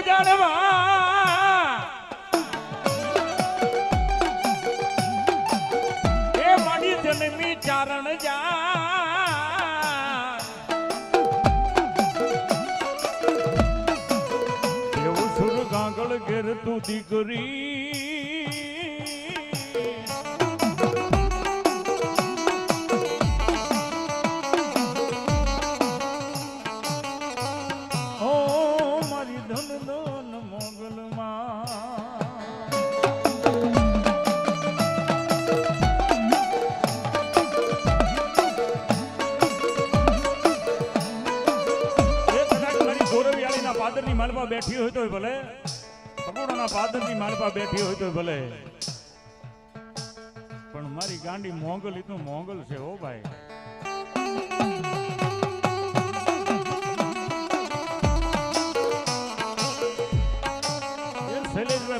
ઉજાડવા એ મારી જન્મી ચારણ જા એવું સુર ગાંગળ ઘેર તું દીકરી. તોય ભલે. પકોડાના પાદરની માલમાં બેઠી હોય તોય ભલે. પણ મારી ગાંડી મોંગલ એટલું મોંગલ છે હો ભાઈ.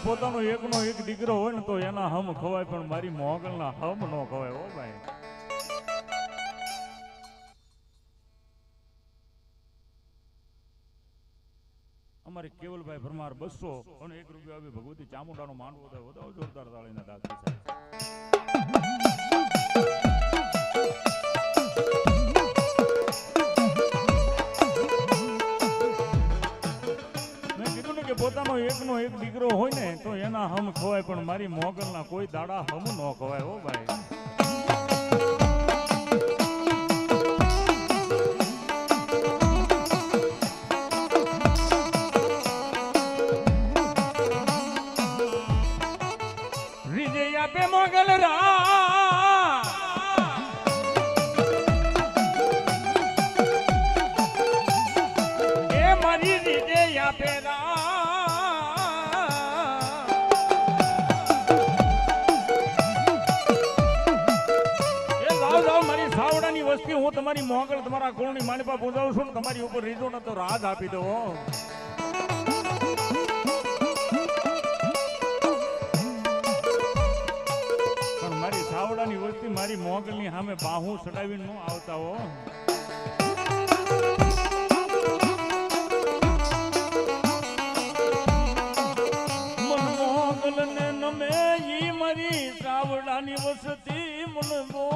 પોતાનો એકનો એક દીકરો હોય ને તો એના હમ ખવાય, પણ મારી મોગલના હમ નો ખવાય હો ભાઈ. અમારે કેવલભાઈ ભરમાર બસો અને એક રૂપિયા આવી ભગવતી ચામુંડાનો માંડવો થાય, વધારે જોરદાર તાળીના દાખલ સાહેબ. પોતાનો એકનો એક દીકરો હોય ને તો એના હમ ખવાય, પણ મારી મોગલના કોઈ દાડા હમ ન ખવાય હો ભાઈ. હું તમારા કુળની માલિપા પૂજાવું છું ને તમારી ઉપર રીઝો ને તો રાજ આપી દો પણ મારી સાવડાની વસ્તી મારી મોગલની સામે બાહુ ચડાવીને ન આવતા, હો. મારી સાવડાની વસતી, મન બહુ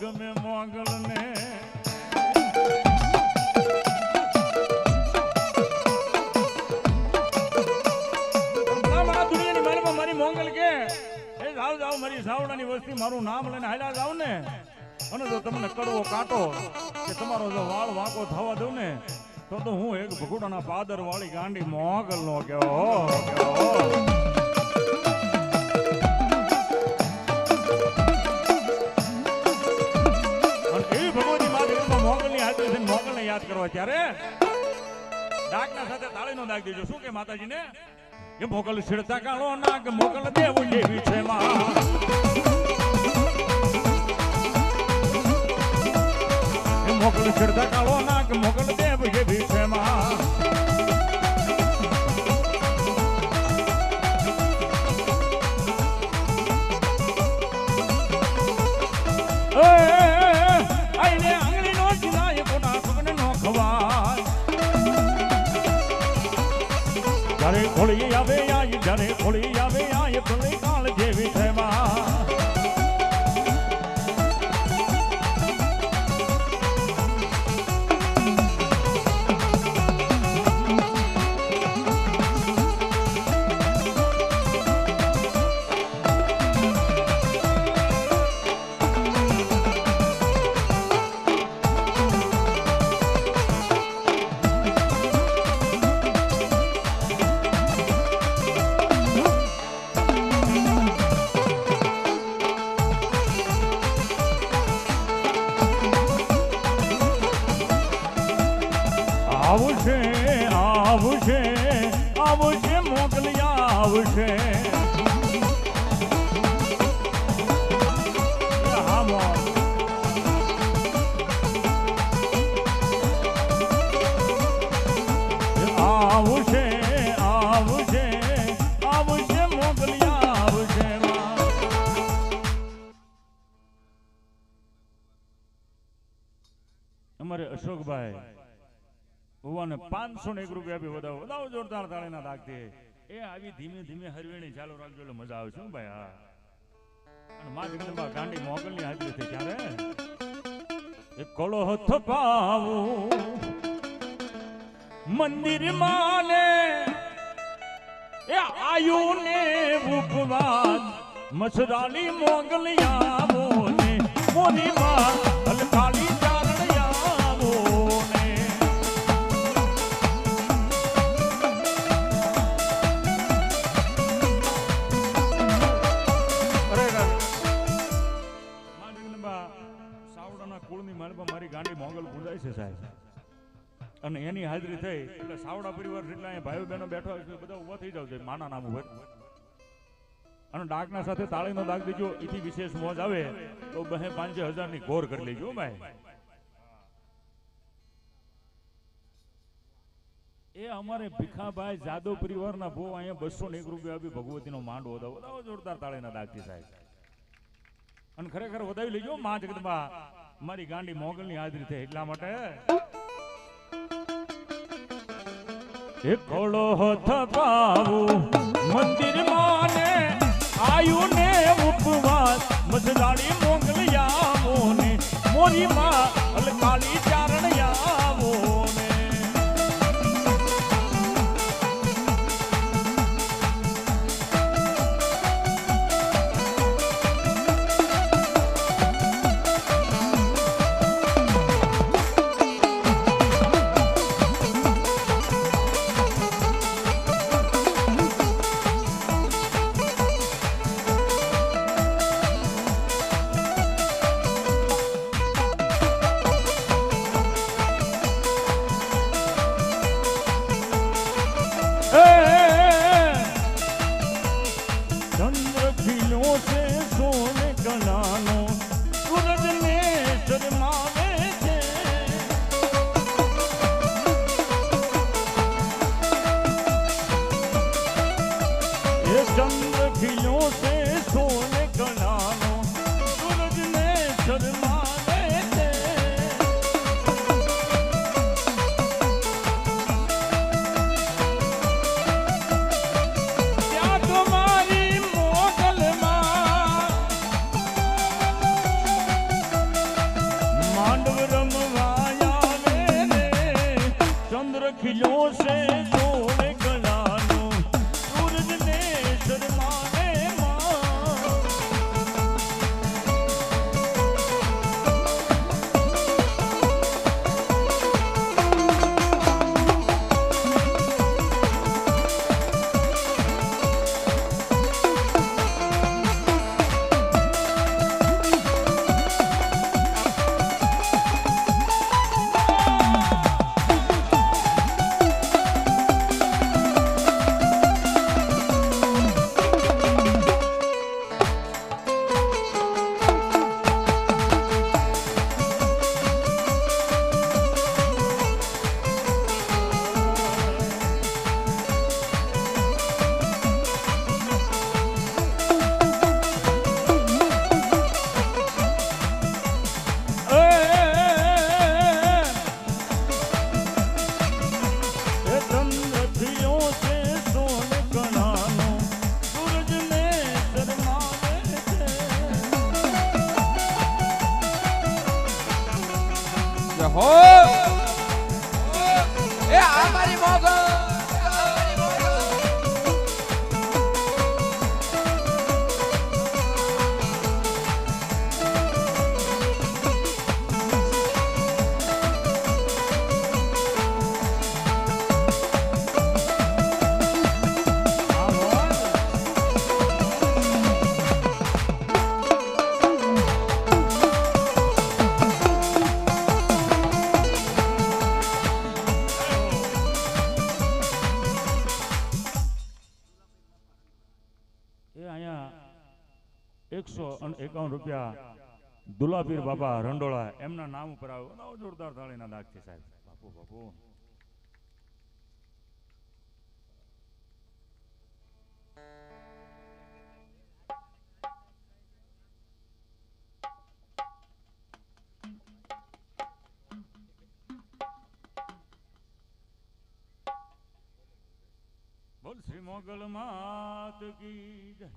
ગમે મોગલને. ભલા મારી મારું નામ લઈને હાલ્યા જાવ ને. અને જો તમને કડવો કાંટો કે તમારો જો વાળ વાંકો થવા દઉં ને, તો તો હું એક ભગુડાના પાદર વાળી ગાંડી મોગલ નો કેવો. મોગલને યાદ કરવા ત્યારે ડાકના સાથે તાળીનો દાગ દેજો. શું કે માતાજીને? કે મોગલ છેડતા કાળો નાગ, મોગલ દેવું જેવી છે મોગલ ચડતા કાળો નાગ, મોગલ દેવ જેવી છે માં જ્યારે ખોળી આવે આય, જ્યારે ખોલી આવે આય, ભલે કાળ જેવી આવશે મોકલી આવશે. અમારે પાંચસો ને એક રૂપિયા બી વધાવો. વધાવો જોરદાર તાળીના લાગતી એ આવી ધીમે ધીમે હરવેણી ચાલુ રાખજો એટલે મજા આવશે ભાઈ, હા. અને માં જગદંબા ગાંડી મોગલની હાજરી થઈ ત્યારે એ કળો હથ પાવું, મંદિર માને, એ આયુ ને ઉપવાસ મસરાલી મોગલિયા ને મોરી માં હલકાલી અને એની હાજરી થઈ. એટલે સાવડા પરિવાર જેટલા ભાઈઓ બહેનો બેઠા હોય બધા ઊભા થઈ જાવ માના નામ ઉપર. અને ડાકના સાથે તાળીનો ડાક દેજો એથી વિશેષ મોજ આવે, તો બહે પાંચ હજારની ગોર કરી લેજો ભાઈ. એ અમારે ભીખાભાઈ જાદવ પરિવારના ભો અહીંયા બસો ને એક રૂપિયા આપી ભગવતીનો માંડો હતો. વધાવો જોરદાર તાળીના દાગથી સાહેબ. અને ખરેખર વધાવી લેજો, મા જગદંબા મારી ગાંડી મોગલની હાજરી થઈ એટલા માટે. એ કોળો હથ પાવું મંદિર માને આયુ ને ઉપવાસ. મધરાળી મોગલિયા મોને મોરી માં અલકાળી ચારણિયાવો હે ચંદ્ર ખીલ્યો છે સોને કણાનો સૂરજને અહીંયા એકસો એકાવન રૂપિયા દુલાપીર બાબા રંડોળા, એમના નામ ઉપર આવ્યો જોરદાર થાળીના દાગ છે સાહેબ. બાપુ બાપુ. બોલ શ્રી મોગલ માત કી જય.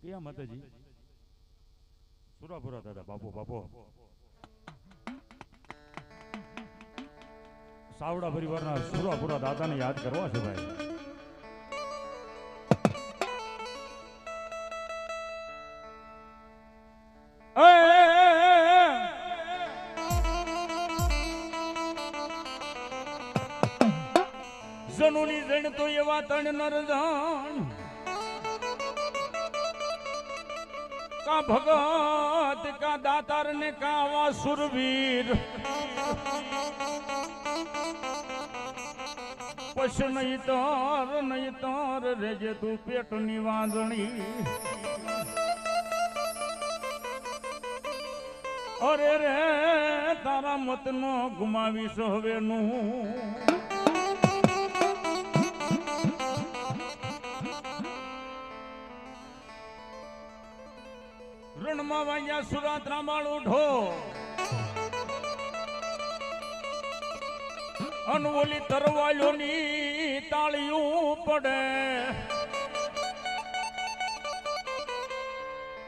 કયા માતાજી સુરાપુરા દાદા, બાપો બાપો. સાવડા પરિવારના સુરાપુરા દાદાને યાદ કરવા છે ભાઈ. જનુની જણ તો એવા તણ નર જાણ. કા ભગત કા દાતાર ને કા આવા સુરવીર પશુ નહીં તાર નહીં તાર રેજે તું પેટની વાંદણી અરે રે તારા મત નો ગુમાવીશ હવે નું રણમાં સુરત રામાળ ઉઠો અનવોલી તરવાલોની તાળીયું પડે.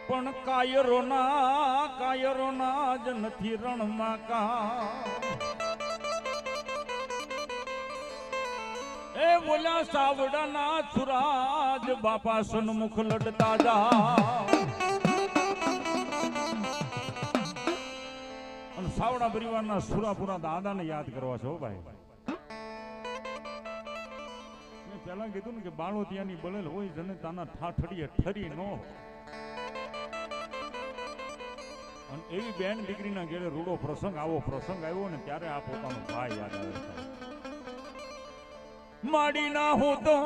પણ કાયરોના કાયરોના જ નથી રણમાં કા એ બોલ્યા સાવડાના સુરાજ બાપા સન્મુખ લડતા જા. સાવડા પરિવારના સુરાપુરા દાદાને યાદ કરવા છો ભાઈ? મેં પહેલા કીધું ને કે બાળોતિયાની બળેલ હોય જનતાના ઠાઠડીએ ઠરી નો અને એવી બેન દીકરીના ઘેરે રૂડો પ્રસંગ આવો પ્રસંગ આવ્યો ને ત્યારે આ પોતાનો ભાઈ યાદ આવે છે. માડી ના હોતો તો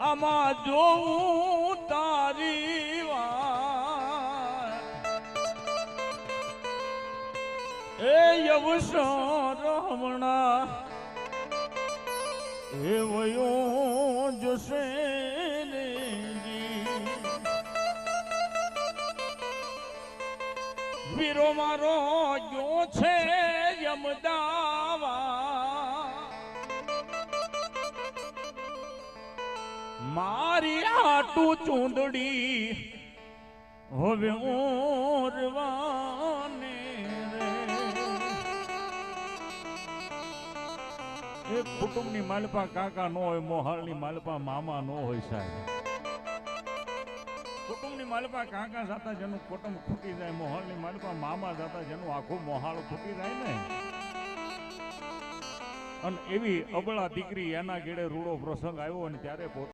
આમાં જોઉં એ યવસર રમણા એ વયો જશે. વીરો મારો ગયો છે યમદાવા મારી આટું ચૂંદડી હવે ઓરવાને એક કુટુંબની માલપા કાકા નો હોય, મોહાળની માલપા મામા નો હોય સાહેબ. કુટુંબની માલપા કાકા જાતા જેનું કુટુંબ ખૂટી જાય, મોહાળની માલપા મામા જાતા જેનું આખું મોહાળ ખૂટી જાય ને. અને એવી અબળા દીકરી એના ગેડે રૂડો પ્રસંગ આવ્યો અને ત્યારે